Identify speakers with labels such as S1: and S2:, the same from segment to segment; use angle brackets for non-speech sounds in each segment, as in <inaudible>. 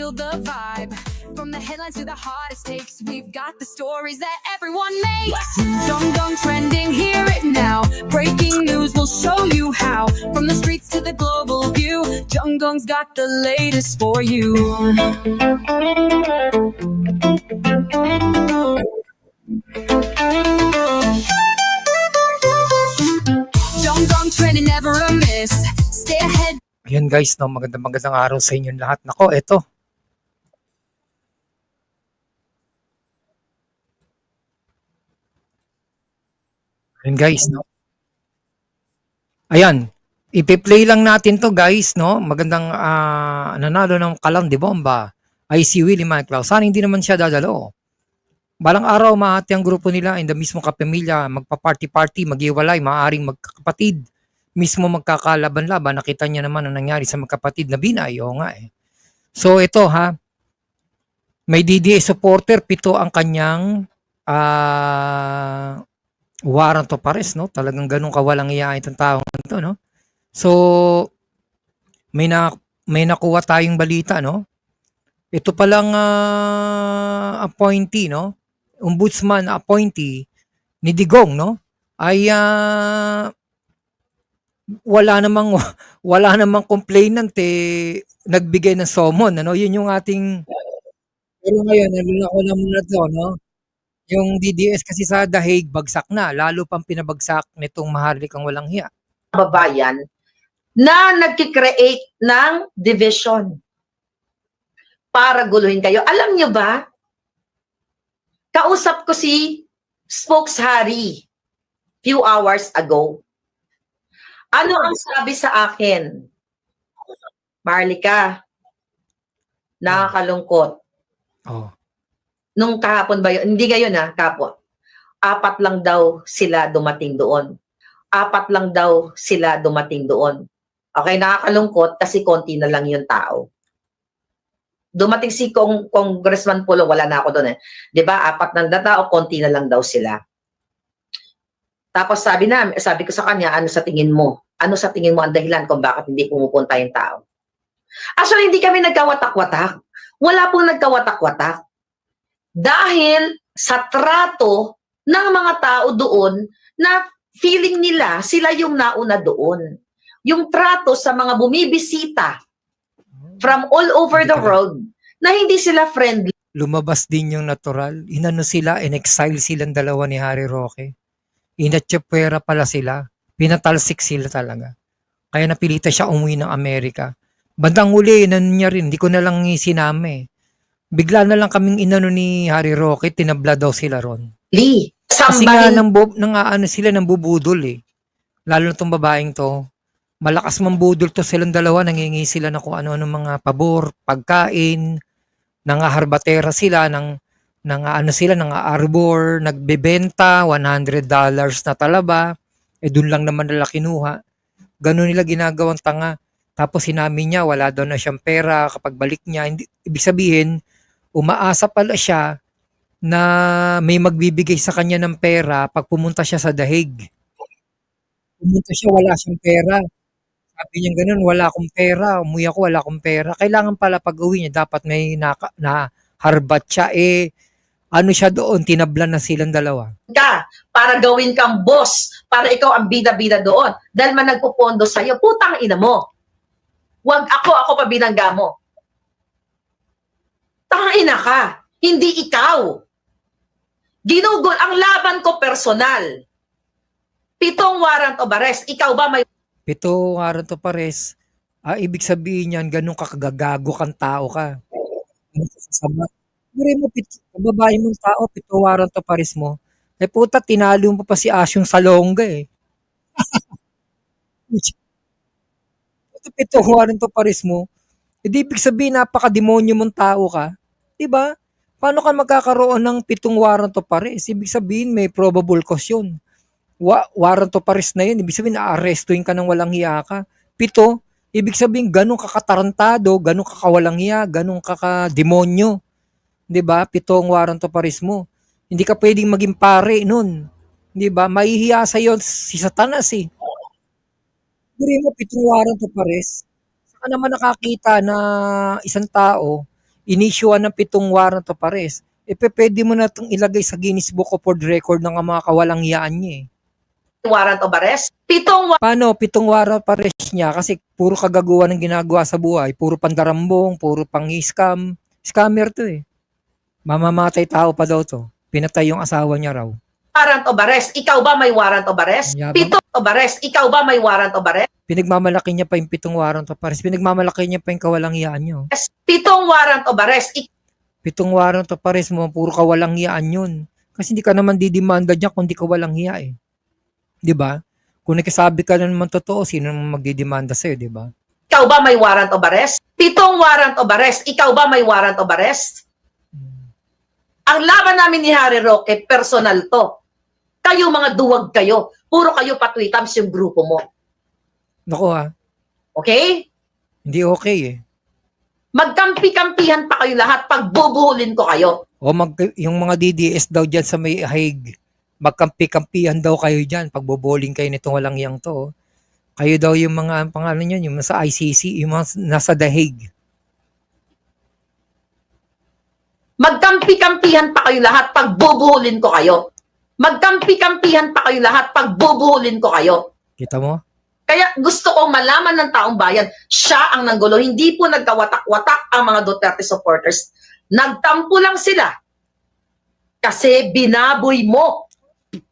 S1: feel the vibe. From the headlines to the hottest takes, we've got the stories that everyone makes. Dong dong trending, hear it now. Breaking news will show you how. From the streets to the global view, Jung Dong's got the latest for you. Jung Dong trending, never a miss. Stay ahead.
S2: Ayan guys, no, magandang magandang araw sa inyong lahat. Nako, eto. Ayan guys, no. Ayan, ipi-play lang natin to guys, no. Magandang ah, nanalo ng kalang de bomba ay si Willie Michael. Sana hindi naman siya dadalo. Balang araw mahati ang grupo nila in the mismo kapamilya, magpa-party-party, maghiwalay, maaaring magkakapatid mismo magkakalaban-laban, nakita niya naman ang nangyari sa magkapatid na binay. Oo nga eh. So ito ha, may DDA supporter, pito ang kanyang ah warrant of arrest, no? Talagang ganun kawalang iya itong taong ito, no? So, may na may nakuha tayong balita, no? Ito palang ah, appointee, no? Ombudsman appointee ni Digong, no? Ay ah, wala namang <laughs> wala namang complainant eh nagbigay ng summon ano yun yung ating pero ngayon ako na muna to no yung DDS kasi sa The Hague bagsak na lalo pang pinabagsak nitong maharlikang walang hiya
S3: kababayan na nagkikreate ng division para guluhin kayo. Alam nyo ba, kausap ko si Spokes Harry few hours ago. Ano ang sabi sa akin? Marlika, nakakalungkot.
S2: oh
S3: Nung kahapon ba yun? Hindi ngayon ha, kapwa. Apat lang daw sila dumating doon. Apat lang daw sila dumating doon. Okay, nakakalungkot kasi konti na lang yung tao. Dumating si Kong, Congressman Polo, wala na ako doon eh. 'Di ba? Apat ng tao, konti na lang daw sila. Tapos sabi na, sabi ko sa kanya, ano sa tingin mo? Ano sa tingin mo ang dahilan kung bakit hindi pumupunta yung tao? Actually, hindi kami nagkawatak-watak. Wala pong nagkawatak-watak. Dahil sa trato ng mga tao doon na feeling nila sila yung nauna doon. Yung trato sa mga bumibisita from all over the world na hindi sila friendly.
S2: lumabas din yung natural. Inano sila in exile silang dalawa ni Harry Roque. Inatsepwera pala sila. Pinatalsik sila talaga. Kaya napilitan siya umuwi ng Amerika. Bandang huli inano niya rin. Hindi ko na lang sinama eh bigla na lang kaming inano ni Harry Roque tinabla daw sila ron. Kasi nga nang, bu- nang ano sila nang bubudol eh. Lalo na tong babaeng to. Malakas mambudol to silang dalawa nangingi sila na kung ano-ano mga pabor pagkain nangaharbatera sila ng nang ano sila nang arbor nagbebenta 100 dollars na talaba. Eh doon lang naman nila kinuha. Ganun nila ginagawang tanga. Tapos sinabi niya wala daw na siyang pera kapag balik niya. Hindi ibig sabihin umaasa pala siya na may magbibigay sa kanya ng pera pag pumunta siya sa dahig pumunta siya wala siyang pera sabi niya ganun, wala akong pera, umuwi ako, wala akong pera. Kailangan pala pag uwi niya, dapat may naka, na harbat siya. Eh, ano siya doon, tinabla na silang dalawa.
S3: ka para gawin kang boss, para ikaw ang bida-bida doon. Dahil man nagpupondo sa'yo, putang ina mo. Huwag ako, ako pa binangga mo. Tang ina ka, hindi ikaw. Ginugol, ang laban ko personal. Pitong warrant of arrest. Ikaw ba may
S2: Pito nga rin to pares. Ah, ibig sabihin yan, ganun kakagagago kang tao ka. Sasama. Pero mo, babae mong tao, pito waran to pares mo. Eh puta, tinalo mo pa si Asyong Salonga eh. <laughs> Ito pito waran to pares mo. Eh, di ibig sabihin, napaka-demonyo mong tao ka. Di ba? Paano ka magkakaroon ng pitong warrant of arrest? Ibig sabihin, may probable cause yun. Wa warrant of arrest na yun. Ibig sabihin, na-arrestuin ka ng walang hiya ka. Pito, ibig sabihin, ganun kakatarantado, ganun kakawalang hiya, ganun kakademonyo. Di ba? Pito ang warrant of arrest mo. Hindi ka pwedeng maging pare nun. Di ba? Mahihiya sa iyo si Satanas eh. Hindi mo pitong warrant of arrest. Saka naman nakakita na isang tao, inisyuan ng pitong warrant of arrest, eh pwede mo na itong ilagay sa Guinness Book of World Record ng mga kawalang yaan niya eh.
S3: warrant of arrest. Pitong
S2: Paano? Pitong warrant of arrest niya kasi puro kagaguhan ng ginagawa sa buhay. Puro pandarambong, puro pang-scam. Scammer to eh. Mamamatay tao pa daw to. Pinatay yung asawa niya raw.
S3: Warrant of arrest. Ikaw ba may warrant of arrest?
S2: Yabang.
S3: Pitong of arrest. Ikaw ba may warrant of arrest?
S2: Pinagmamalaki niya pa yung pitong warrant of arrest. Pinagmamalaki niya pa yung kawalang yaan niyo.
S3: Pitong warrant of arrest. Ik-
S2: Pitong warrant of arrest mo, puro kawalang hiyaan yun. Kasi hindi ka naman didimanda niya kung di ka walang hiya eh. Di ba? Kung nagsasabi ka na naman totoo, sino naman magdidemanda sa'yo, di ba?
S3: Ikaw ba may warrant of arrest? Pitong warrant of arrest. Ikaw ba may warrant of arrest? Ang laban namin ni Harry Roque, personal to. Kayo mga duwag kayo. Puro kayo patwitams yung grupo mo.
S2: Naku ha,
S3: Okay?
S2: hindi okay eh.
S3: Magkampi-kampihan pa kayo lahat pag bubuhulin ko kayo.
S2: O mag, yung mga DDS daw dyan sa may haig, magkampi-kampihan daw kayo dyan pag boboling kayo nitong walang yang to. oh. Kayo daw yung mga ang pangalan nyo, yung nasa ICC, yung mga nasa The Hague.
S3: Magkampi-kampihan pa kayo lahat pag bubuhulin ko kayo. Magkampi-kampihan pa kayo lahat pag bubuhulin ko kayo.
S2: Kita mo?
S3: Kaya gusto kong malaman ng taong bayan, siya ang nanggulo. Hindi po nagkawatak-watak ang mga Duterte supporters. Nagtampo lang sila. Kasi binaboy mo.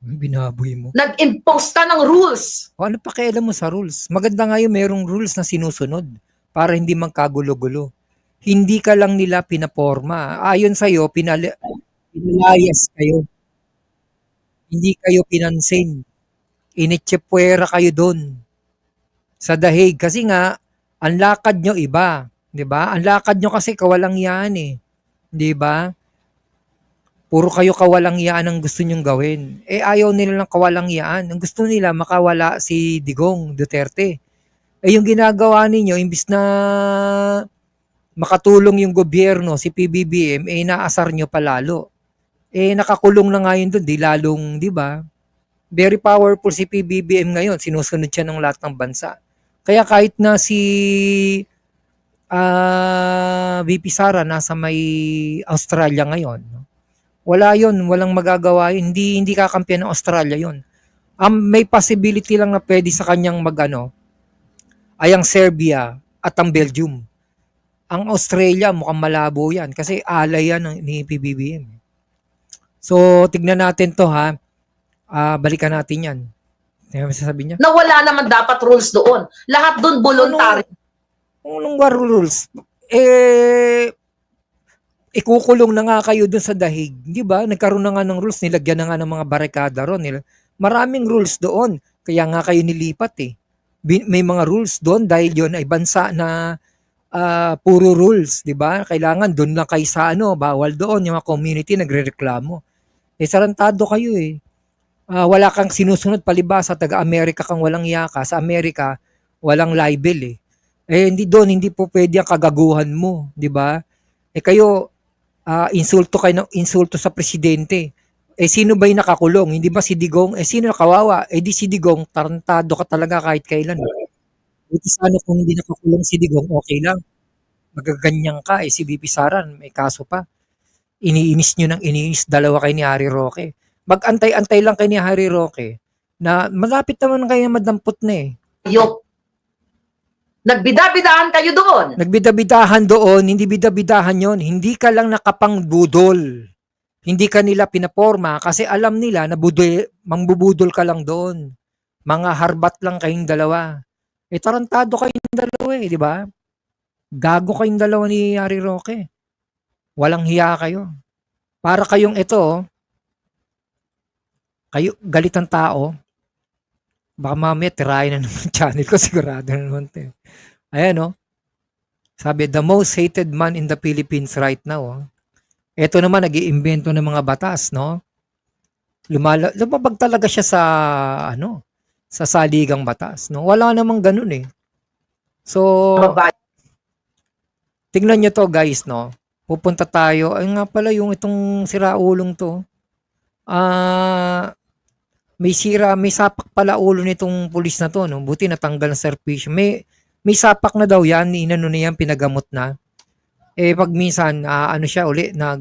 S2: Binaboy mo.
S3: Nag-impose ka ng rules.
S2: O ano pakialam mo sa rules? Maganda nga yung merong rules na sinusunod para hindi magkagulo-gulo. Hindi ka lang nila pinaporma. Ayon sa'yo, pinali- pinalayas kayo. Hindi kayo pinansin. Initsepwera kayo doon sa dahig. Kasi nga, ang lakad nyo iba. 'di ba? Ang lakad nyo kasi kawalang yan eh. 'Di ba? Puro kayo kawalang yaan ang gusto nyong gawin. Eh ayaw nila ng kawalang yaan. Ang gusto nila makawala si Digong Duterte. Eh yung ginagawa ninyo, imbis na makatulong yung gobyerno, si PBBM, eh naasar nyo palalo. Eh nakakulong na nga yun doon, di lalong, di ba? Very powerful si PBBM ngayon, sinusunod siya ng lahat ng bansa. Kaya kahit na si ah VP Sara nasa may Australia ngayon, wala yon walang magagawa. Hindi, hindi kakampiyan ng Australia yon Um, may possibility lang na pwede sa kanyang magano ay ang Serbia at ang Belgium. Ang Australia mukhang malabo yan kasi alay yan ni PBBM. So, tignan natin to ha. Ah, balikan natin yan. Ano sasabihin niya?
S3: Na wala naman dapat rules doon. Lahat doon voluntary.
S2: Anong war rules? Eh, ikukulong na nga kayo dun sa dahig. Di ba? Nagkaroon na nga ng rules. Nilagyan na nga ng mga barikada ron. Nil- Maraming rules doon. Kaya nga kayo nilipat eh. May mga rules doon dahil yon ay bansa na ah, puro rules, di ba? Kailangan doon lang kayo sa ano, bawal doon. Yung mga community nagre-reklamo. Eh, sarantado kayo eh. Ah, wala kang sinusunod palibasa, taga-Amerika kang walang yaka. Sa Amerika, walang libel eh. Eh, hindi doon, hindi po pwede ang kagaguhan mo, di ba? Eh kayo, ah, insulto kayo ng insulto sa presidente. Eh sino ba yung nakakulong? Hindi ba si Digong? Eh sino nakawawa? Eh di si Digong, tarantado ka talaga kahit kailan. Buti sana kung hindi nakakulong si Digong, okay lang. Magaganyan ka, eh si BP Saran, may kaso pa. Iniinis nyo ng iniinis, dalawa kay ni Harry Roque. Mag-antay-antay lang kay ni Harry Roque na malapit naman kayo madampot na eh.
S3: Yok. Nagbida-bidahan kayo doon.
S2: Nagbidabidahan doon, hindi bidabidahan yon Hindi ka lang nakapangbudol. Hindi ka nila pinaporma kasi alam nila na budol, mangbubudol ka lang doon. Mga harbat lang kayong dalawa. Eh tarantado kayong dalawa eh, di ba? Gago kayong dalawa ni Harry Roque. Walang hiya kayo. Para kayong ito, oh. kayo, galit ang tao, baka mamaya tirahin na naman <laughs> channel ko, sigurado na naman. eh. Ayan, oh. Sabi, the most hated man in the Philippines right now. Oh. Ito naman, nag iimbento ng mga batas, no? Lumala, lumabag talaga siya sa, ano, sa saligang batas, no? Wala namang ganun, eh. So, tingnan nyo to, guys, no? Pupunta tayo. Ay nga pala, yung itong siraulong to. Ah, may sira, may sapak pala ulo nitong pulis na to, no? Buti natanggal ng servisyo. May, may sapak na daw yan, inano na yan, pinagamot na. Eh pag minsan ah, ano siya uli nag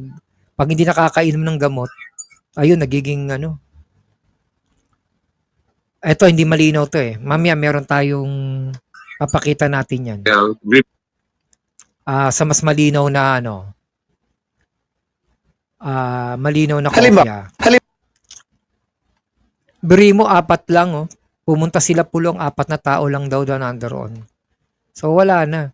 S2: pag hindi nakakainom ng gamot, ayun nagiging ano. Ito hindi malinaw to eh. Mamaya meron tayong papakita natin yan. Ah, sa mas malinaw na ano. Ah, malinaw na
S4: Halimbawa-
S2: kopya.
S4: halim-
S2: Biri mo apat lang oh. Pumunta sila pulong apat na tao lang daw doon nandoon. So wala na.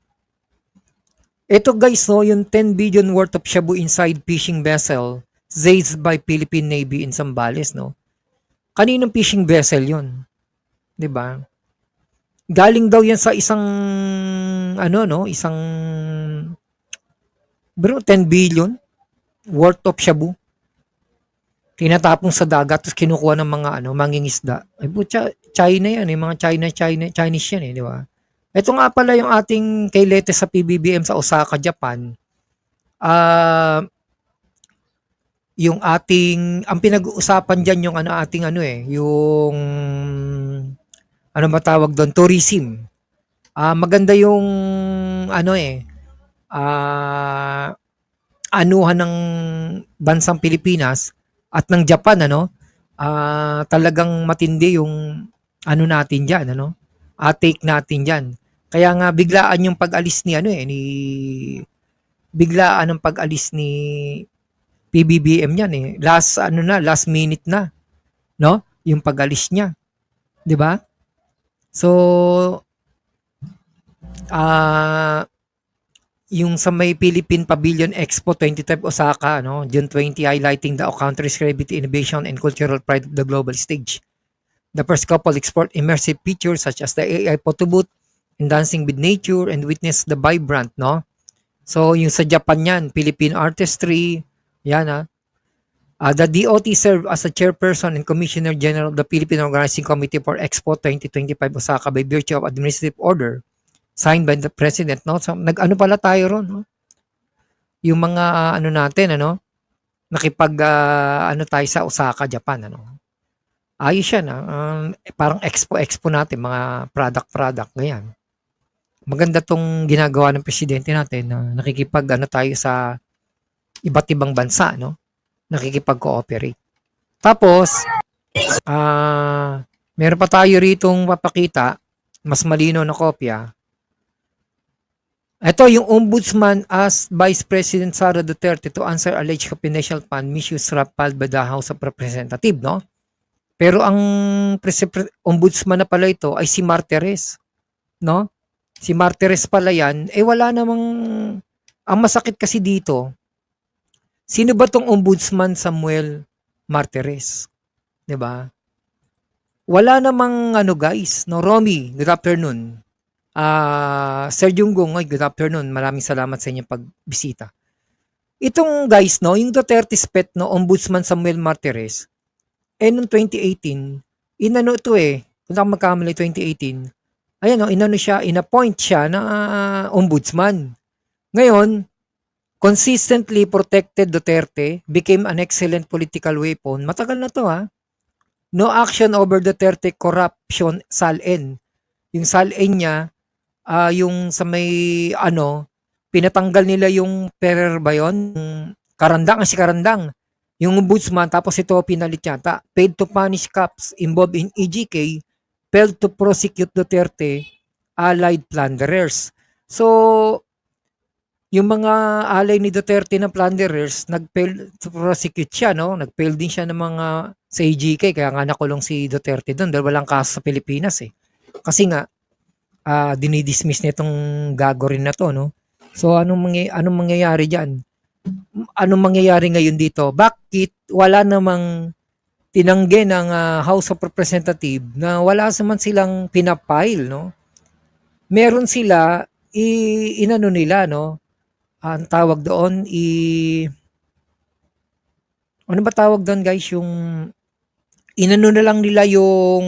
S2: Ito guys no, yung 10 billion worth of shabu inside fishing vessel seized by Philippine Navy in Zambales no. Kaninong fishing vessel? 'Di ba? Galing daw yan sa isang ano no, isang bro 10 billion worth of shabu tinatapong sa dagat tapos kinukuha ng mga ano mangingisda. Ay putya, China yan, eh, mga China China Chinese yan eh, di ba? Ito nga pala yung ating kay Lete sa PBBM sa Osaka, Japan. Ah yung ating ang pinag-uusapan diyan yung ano ating ano eh, yung ano ba tawag doon, tourism. Ah maganda yung ano eh ah anuhan ng bansang Pilipinas at ng Japan ano ah talagang matindi yung ano natin diyan ano ah, take natin diyan kaya nga biglaan yung pag-alis ni ano eh ni biglaan ang pag-alis ni PBBM yan eh. Last ano na last minute na no yung pag-alis niya. 'di ba? So ah yung sa may Philippine Pavilion Expo 2025 Osaka, no, June 20, highlighting the country's creativity, innovation, and cultural pride of the global stage. The first couple export immersive features such as the AI photo booth and dancing with nature and witness the vibrant, no? So, yung sa Japan yan, Philippine artistry, yan ah. Uh, the DOT served as a chairperson and commissioner general of the Philippine Organizing Committee for Expo 2025 Osaka by virtue of administrative order signed by the president no? So, nag-ano pala tayo ron no? yung mga ah, ano natin ano? Nakipag ah, ano tayo sa Osaka Japan ano? Ayos yan ah. Um, eh, parang expo expo natin mga product product ganyan. Maganda tong ginagawa ng presidente natin na nakikipag ano tayo sa iba't ibang bansa no? Nakikipag-cooperate. Tapos ah meron pa tayo ritong papakita mas malino na kopya ito yung ombudsman asked Vice President Sara Duterte to answer alleged confidential fund misuse filed by the House of Representatives, no? Pero ang ombudsman na pala ito ay si Martires, no? Si Martires pala yan, eh wala namang, ang masakit kasi dito, sino ba tong ombudsman Samuel Martires? ba? Wala namang ano guys, no Romy, good afternoon. Ah, Sir Junggong, good afternoon. Maraming salamat sa inyong pagbisita. Itong guys, no, yung Duterte's pet, no, Ombudsman Samuel Martires, eh, noong 2018, inano ito eh, kung ako magkamali 2018, ayan, no, inano siya, inappoint siya na ah, ombudsman. Ngayon, consistently protected Duterte became an excellent political weapon. Matagal na to ha. No action over Duterte corruption SALN. Yung SALN niya, ah yung sa may ano, pinatanggal nila yung Perer ba yun? Karandang, ah, si Karandang. Yung ombudsman, tapos ito pinalit yata. Paid to punish cops involved in EGK, failed to prosecute Duterte, allied plunderers. So, yung mga alay ni Duterte na plunderers, nag-fail to prosecute siya, no? Nag-fail din siya ng mga sa EGK, kaya nga nakulong si Duterte doon dahil walang kaso sa Pilipinas eh. Kasi nga, ah dinidismiss nitong gago rin na to, no? So, anong, mangy- anong mangyayari dyan? Anong mangyayari ngayon dito? Bakit wala namang tinanggi ng ah, House of Representative na wala naman silang pinapile, no? Meron sila, i, inano nila, no? ang tawag doon, i... Ano ba tawag doon guys? Yung... Inano na lang nila yung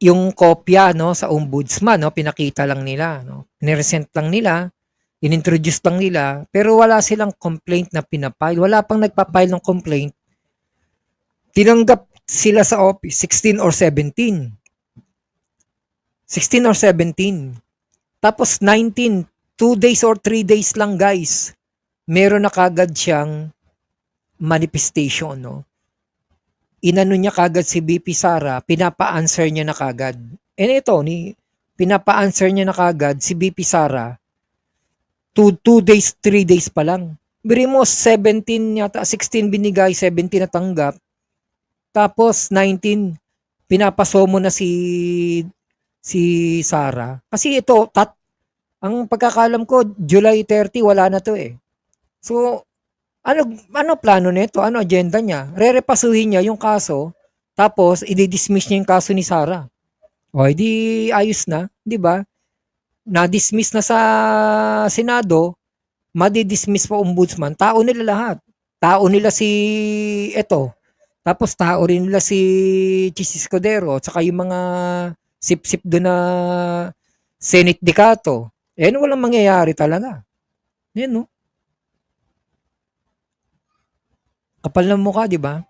S2: yung kopya no sa ombudsman no pinakita lang nila no. Niresent lang nila inintroduce lang nila pero wala silang complaint na pinapile. Wala pang nagpapile ng complaint. Tinanggap sila sa office 16 or 17 16 or 17 tapos 19 two days or three days lang guys, meron na kagad siyang manifestation, no? Inano niya kagad si BP Sara, pinapa-answer niya na kagad. And ito, ni, pinapa-answer niya na kagad si BP Sara, two, two days, three days pa lang. Biri mo, 17 yata, 16 binigay, 17 natanggap. Tapos, 19, pinapaso mo na si si Sara. Kasi ito, tat, ang pagkakalam ko, July 30, wala na to eh. So, ano, ano plano nito? Ano agenda niya? Rerepasuhin niya yung kaso, tapos i-dismiss niya yung kaso ni Sara. O, edi ayos na, di ba? Na-dismiss na sa Senado, madi-dismiss pa ombudsman, tao nila lahat. Tao nila si, eto, tapos tao rin nila si Chis Escudero, tsaka yung mga sip-sip doon na Senate Decato. Eh, walang mangyayari talaga. Yan, no? Kapal ng mukha, di ba?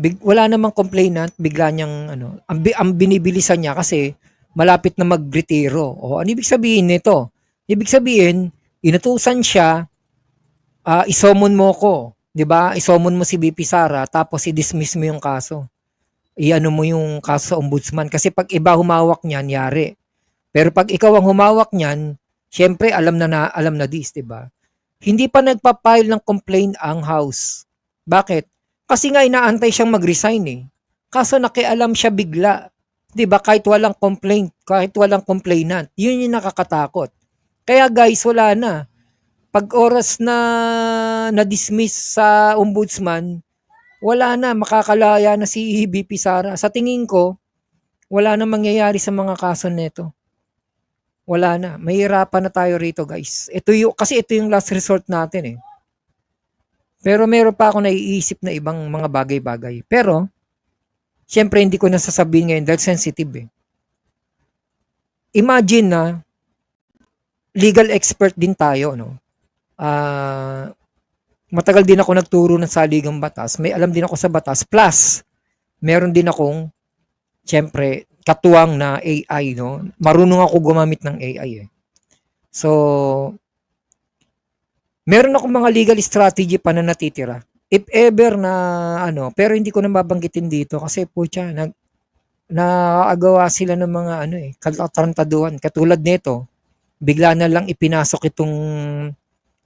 S2: Big, wala namang complainant, bigla niyang, ano, ang, ang binibilisan niya kasi malapit na mag-retiro. O, ano ibig sabihin nito? Ibig sabihin, inutusan siya, ah, isomon mo ko, di ba? Isomon mo si BP Sara, tapos i-dismiss mo yung kaso iano mo yung kaso sa ombudsman. Kasi pag iba humawak niyan, yari. Pero pag ikaw ang humawak niyan, syempre alam na, na alam na this, 'di ba? Hindi pa nagpa-file ng complaint ang house. Bakit? Kasi nga inaantay siyang mag-resign eh. Kaso nakialam siya bigla. 'Di ba? Kahit walang complaint, kahit walang complainant. 'Yun yung nakakatakot. Kaya guys, wala na. Pag oras na na-dismiss sa ombudsman, wala na, makakalaya na si BP Sara. Sa tingin ko, wala na mangyayari sa mga kaso nito. Wala na. Mahirapan na tayo rito, guys. Ito yung, kasi ito yung last resort natin eh. Pero meron pa ako naiisip na ibang mga bagay-bagay. Pero, syempre hindi ko nasasabihin ngayon dahil sensitive eh. Imagine na, legal expert din tayo, no? Ah, matagal din ako nagturo ng saligang batas. May alam din ako sa batas. Plus, meron din akong, syempre, katuwang na AI, no? Marunong ako gumamit ng AI, eh. So, meron akong mga legal strategy pa na natitira. If ever na, ano, pero hindi ko na mabanggitin dito kasi po siya, nag, naagawa sila ng mga, ano eh, katarantaduhan. Katulad nito, bigla na lang ipinasok itong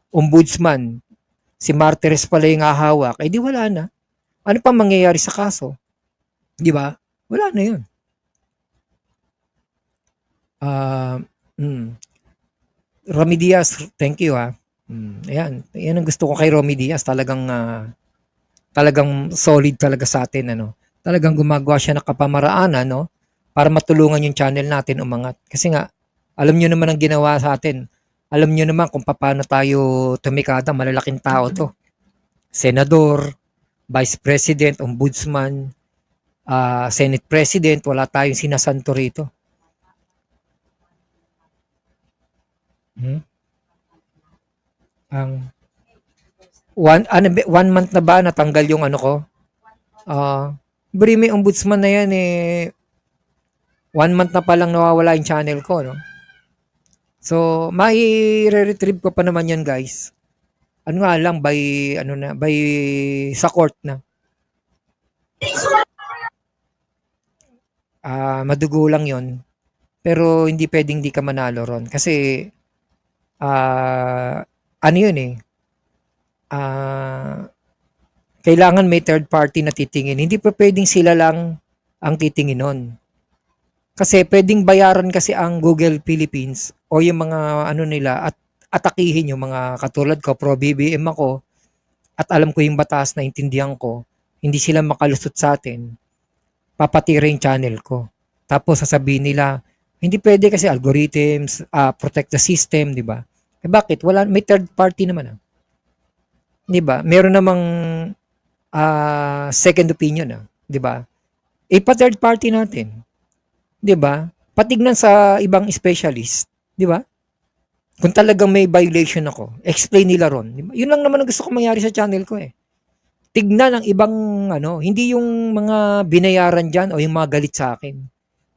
S2: ombudsman si Martires pala yung hahawak, eh di wala na. Ano pa mangyayari sa kaso? Di ba? Wala na yun. Ah, mm. Romy Diaz, thank you ha. Mm, ayan, yan ang gusto ko kay Romy Diaz, talagang ah, talagang solid talaga sa atin ano. Talagang gumagawa siya ng kapamaraan no para matulungan yung channel natin umangat. Kasi nga alam niyo naman ang ginawa sa atin alam niyo naman kung paano tayo tumikada, malalaking tao to. Senador, Vice President, Ombudsman, ah, Senate President, wala tayong sinasanto rito. Hmm? Ang one, ano, one month na ba natanggal yung ano ko? Ah, uh, may ombudsman na yan eh. One month na palang nawawala yung channel ko, no? So, mai retrieve ko pa naman 'yan, guys. Ano nga lang by ano na, by sa court na. Ah, madugo lang 'yon. Pero hindi pwedeng di ka manalo ron kasi ah ano 'yun eh. Ah kailangan may third party na titingin. Hindi pa pwedeng sila lang ang titingin nun. Kasi pwedeng bayaran kasi ang Google Philippines o yung mga ano nila at atakihin yung mga katulad ko, pro BBM ako, at alam ko yung batas na intindihan ko, hindi sila makalusot sa atin, papatira yung channel ko. Tapos sasabihin nila, hindi pwede kasi algorithms, uh, protect the system, di ba? Eh bakit? Wala, may third party naman. Ah. Di ba? Meron namang uh, second opinion, ah. di ba? Eh pa third party natin. 'di ba? Patignan sa ibang specialist, 'di ba? Kung talagang may violation ako, explain nila ron. Diba? Yun lang naman ang gusto ko mangyari sa channel ko eh. Tignan ang ibang ano, hindi yung mga binayaran diyan o yung mga galit sa akin.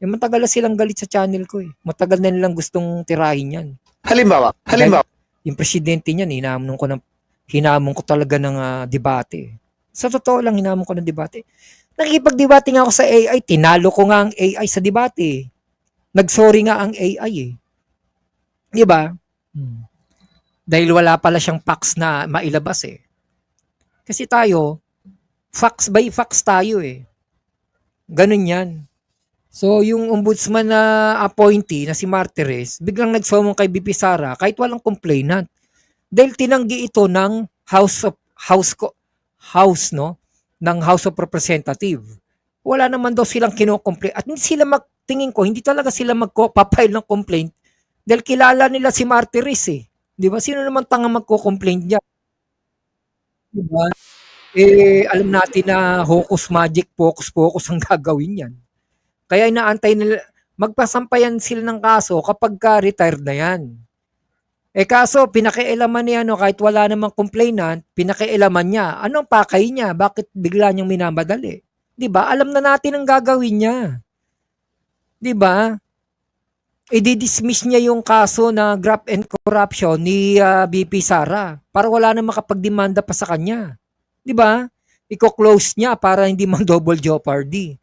S2: Yung matagal na silang galit sa channel ko eh. Matagal na nilang gustong tirahin yan.
S5: Halimbawa, halimbawa,
S2: Yung presidente niyan, hinamon ko ng hinamon ko talaga ng ah, debate. Sa totoo lang, hinamon ko ng debate. Nakikipag-debate nga ako sa AI, tinalo ko nga ang AI sa debate. Nag-sorry nga ang AI eh. Di ba? Hmm. Dahil wala pala siyang facts na mailabas eh. Kasi tayo, facts by facts tayo eh. Ganun yan. So, yung ombudsman na appointee na si Martires, biglang nagsomong kay BP Sara kahit walang complainant. Dahil tinanggi ito ng House of House House no ng House of Representative. Wala naman daw silang kino-complain at hindi sila magtingin ko hindi talaga sila magko-file ng complaint dahil kilala nila si Martires eh. 'Di ba? Sino naman tanga magko-complaint diyan? 'Di ba? Eh alam natin na hocus magic, focus focus ang <laughs> gagawin yan. Kaya inaantay nila, magpasampayan sila ng kaso kapag ka retired na yan. Eh kaso, pinakialaman niya, no, kahit wala namang complainant, pinakialaman niya. Anong pakay niya? Bakit bigla niyang minamadali? ba? Alam na natin ang gagawin niya. ba? I-dismiss niya yung kaso na graft and corruption ni ah, BP Sara para wala na makapagdemanda pa sa kanya. 'Di ba? Iko-close niya para hindi man <laughs> double jeopardy.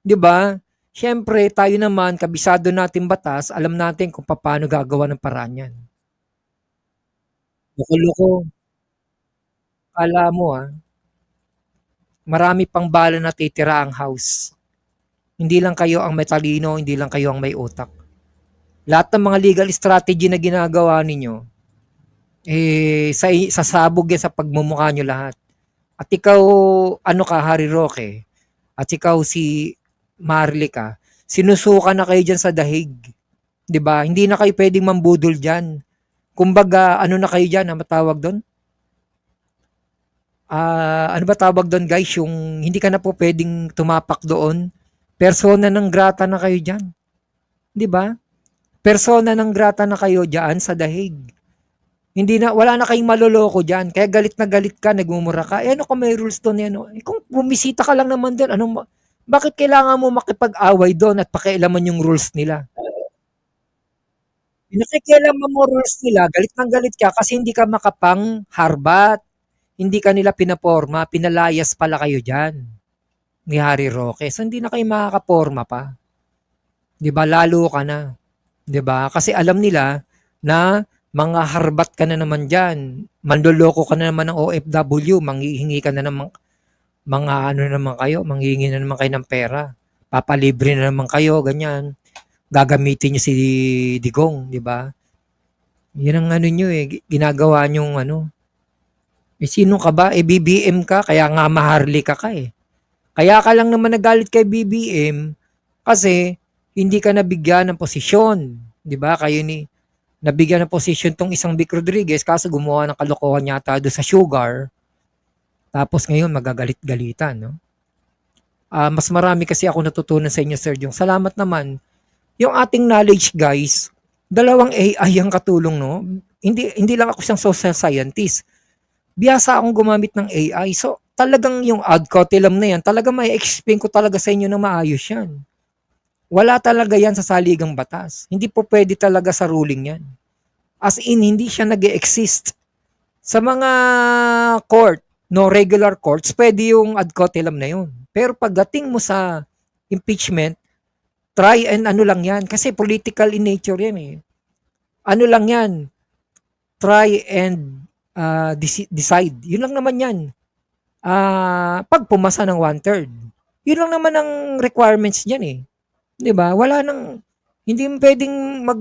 S2: 'Di ba? Siyempre, tayo naman, kabisado natin batas, alam natin kung paano gagawa ng paraan yan. Loko-loko. Kala mo ah, marami pang bala na titira ang house. Hindi lang kayo ang metalino, hindi lang kayo ang may utak. Lahat ng mga legal strategy na ginagawa ninyo, eh, sa, sasabog yan sa pagmumukha nyo lahat. At ikaw, ano ka, Harry Roque, at ikaw si Marlica, sinusuka na kayo dyan sa dahig. 'Di ba? Hindi na kayo pwedeng mambudol dyan. Kumbaga, ano na kayo dyan, ang matawag doon? Ah, ano ba tawag doon guys? Yung hindi ka na po pwedeng tumapak doon. Persona ng grata na kayo dyan. 'Di ba? Persona ng grata na kayo dyan sa dahig. Hindi na, wala na kayong maloloko dyan. Kaya galit na galit ka, nagmumura ka. Eh ano kung may rules doon yan? Eh, kung bumisita ka lang naman doon, ano, ma- bakit kailangan mo makipag-away doon at pakialaman yung rules nila? Nakikialaman mo rules nila, galit ng galit ka kasi hindi ka makapang harbat. Hindi ka nila pinaporma, pinalayas pala kayo dyan ni Harry Roque. So hindi na kayo makakaporma pa. 'Di ba? Lalo ka na. 'Di ba? Kasi alam nila na mga harbat ka na naman dyan. Manloloko ka na naman ng OFW, manghihingi ka na naman mga ano naman kayo, manghihingi na naman kayo ng pera. Papalibre na naman kayo, ganyan. Gagamitin niyo si Digong, di ba? Yan ang ano niyo eh, gi- ginagawa niyong ano. Eh sino ka ba? Eh BBM ka, kaya nga maharli ka ka eh. Kaya ka lang naman nagalit kay BBM kasi hindi ka nabigyan ng posisyon. Di ba? Kayo ni nabigyan ng posisyon tong isang Vic Rodriguez kaso gumawa ng kalokohan yata doon sa sugar. Tapos ngayon magagalit-galitan, no? Ah, mas marami kasi ako natutunan sa inyo, Sir Jong. Salamat naman. Yung ating knowledge, guys, dalawang AI ang katulong, no? Hindi hindi lang ako isang social scientist. Biyasa akong gumamit ng AI. So, talagang yung ad cotilum na yan, talaga may explain ko talaga sa inyo na maayos yan. Wala talaga yan sa saligang batas. Hindi po pwede talaga sa ruling yan. As in, hindi siya nag exist Sa mga court, no regular courts, pwede yung ad cotilum na yun. Pero pagdating mo sa impeachment, try and ano lang yan. Kasi political in nature yan eh. Ano lang yan. Try and uh, deci- decide. Yun lang naman yan. Ah, pag pumasa ng one-third. Yun lang naman ang requirements niyan eh. ba? Wala nang hindi pwedeng mag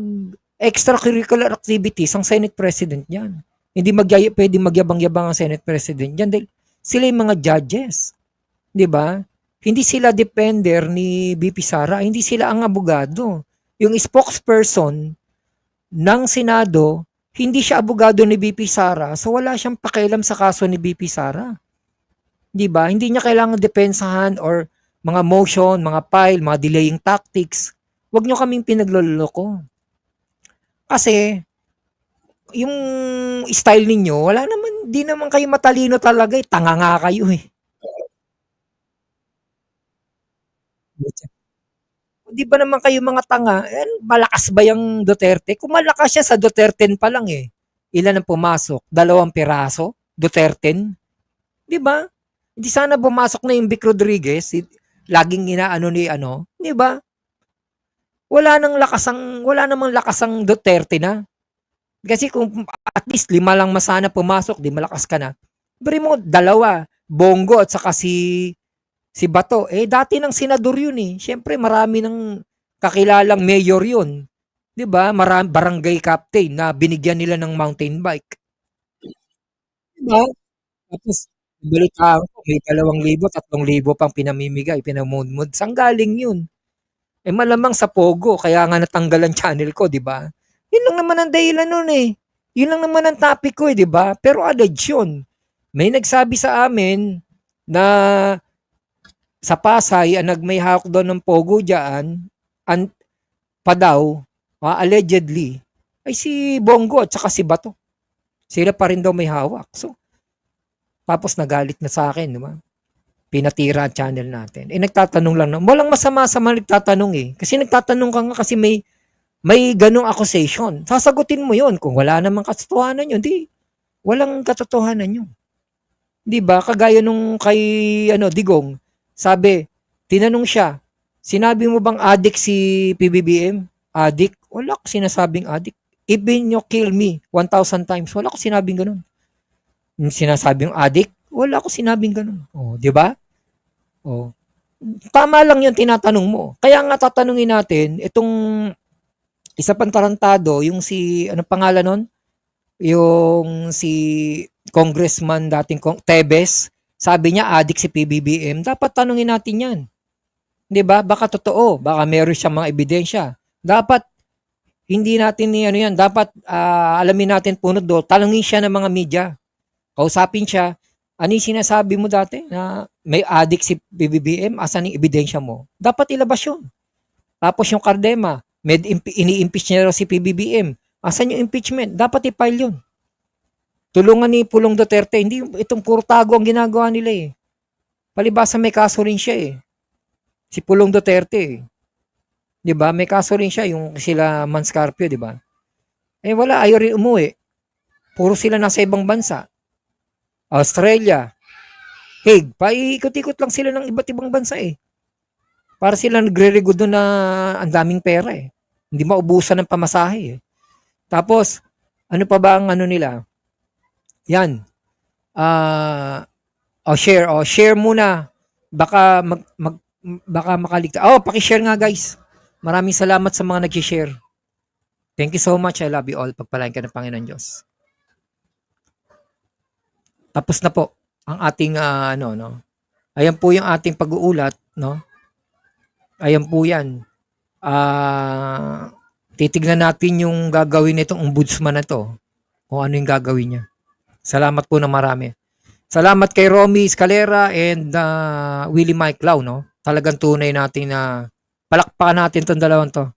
S2: extracurricular activities ang Senate President niyan. Hindi magyaya pwedeng magyabang-yabang ang Senate President diyan dahil sila yung mga judges. 'Di ba? Hindi sila depender ni BP Sara, hindi sila ang abogado. Yung spokesperson ng Senado, hindi siya abogado ni BP Sara, so wala siyang pakialam sa kaso ni BP Sara. 'Di ba? Hindi niya kailangan depensahan or mga motion, mga file, mga delaying tactics. Huwag nyo kaming pinagloloko. Kasi, yung style ninyo, wala naman, di naman kayo matalino talaga eh. Tanga nga kayo eh. Di ba naman kayo mga tanga, eh, malakas ba yung Duterte? Kung malakas siya sa Duterte pa lang eh. Ilan ang pumasok? Dalawang piraso? Duterte? Di ba? Hindi sana pumasok na yung Vic Rodriguez, laging inaano ni ano, di ba? Wala nang lakas ang, wala namang lakas ang Duterte na. Kasi kung at least lima lang masana pumasok, di malakas ka na. Pero mo, dalawa, Bongo at saka si si Bato, eh dati ng senador yun eh. Siyempre marami ng kakilalang mayor yun. 'Di ba? Marami barangay captain na binigyan nila ng mountain bike. 'Di ba? Tapos balitaan ko may 2,000, 3,000 pang pinamimigay, pinamumud. Saan galing yun? Eh malamang sa Pogo, kaya nga natanggalan channel ko, 'di ba? Yun lang naman ang dahilan nun eh. Yun lang naman ang topic ko eh, 'di ba? Pero alleged yun. May nagsabi sa amin na sa Pasay, ang nagmay hawak doon ng Pogo dyan, an, pa daw, ah, allegedly, ay si Bongo at saka si Bato. Sila pa rin daw may hawak. So, tapos nagalit na sa akin, di ba? Pinatira ang channel natin. Eh, nagtatanong lang na, walang masama sa mga nagtatanong eh. Kasi nagtatanong ka nga kasi may, may ganong accusation. Sasagutin mo yon Kung wala namang katotohanan yun, di, walang katotohanan yun. Di ba? Kagaya nung kay, ano, Digong, sabi, tinanong siya, sinabi mo bang adik si PBBM? Adik? Wala ko sinasabing adik. Even you kill me 1,000 times, wala ko sinabing ganun. Yung sinasabing adik, wala ko sinabing ganun. Oh, di ba? Oh. Tama lang yung tinatanong mo. Kaya nga tatanungin natin, itong isa pang tarantado, yung si, ano pangalan nun? Yung si Congressman dating Tebes, sabi niya adik si PBBM, dapat tanungin natin yan. 'Di ba? Baka totoo, baka meron siyang mga ebidensya. Dapat hindi natin ni ano yan, dapat ah, alamin natin punot do, tanungin siya ng mga media. Kausapin siya, ano yung sinasabi mo dati na may adik si PBBM, asan yung ebidensya mo? Dapat ilabas yun. Tapos yung Cardema, med ini-impeach niya raw si PBBM. Asan yung impeachment? Dapat i-file yun. Tulungan ni Pulong Duterte, hindi itong puro tago ang ginagawa nila eh. Palibasa may kaso rin siya eh. Si Pulong Duterte eh. 'Di ba? May kaso rin siya yung sila Manscarpio, 'di ba? Eh wala, ayaw rin umuwi. Puro sila nasa ibang bansa. Australia, Hague, paikot-ikot lang sila ng iba't ibang bansa eh. Para sila nagre-rego na ang daming pera eh. Hindi maubusan ng pamasahe eh. Tapos, ano pa ba ang ano nila? Yan. Ah, o share, o share muna. Baka mag, mag baka makaligtas. Oh, paki-share nga guys. Maraming salamat sa mga nag-share. Thank you so much. I love you all. Pagpalain ka ng Panginoon Diyos. Tapos na po ang ating ah, ano no. Ayan po yung ating pag-uulat, no? Ayan po 'yan. Ah, titignan natin yung gagawin nitong ombudsman na to. Kung ano yung gagawin niya. Salamat po na marami. Salamat kay Romy Scalera and uh, Willie Mike Lau, no? Talagang tunay natin na palakpakan natin tong dalawang to.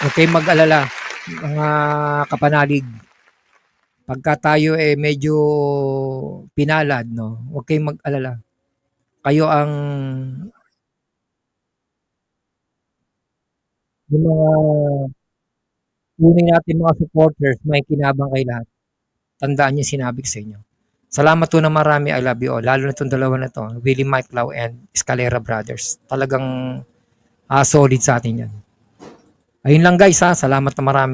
S2: Okay, mag-alala, mga kapanalig. Pagka tayo eh medyo pinalad, no? Huwag kayong mag-alala. Kayo ang yung mga tunay natin mga supporters, may kinabang kay lahat. Tandaan niyo sinabi ko sa inyo. Salamat po na marami. I love you all. Lalo na itong dalawa na to. Willie Mike Lau and Escalera Brothers. Talagang ah, solid sa atin yan. Ayun lang guys ha. Salamat na marami.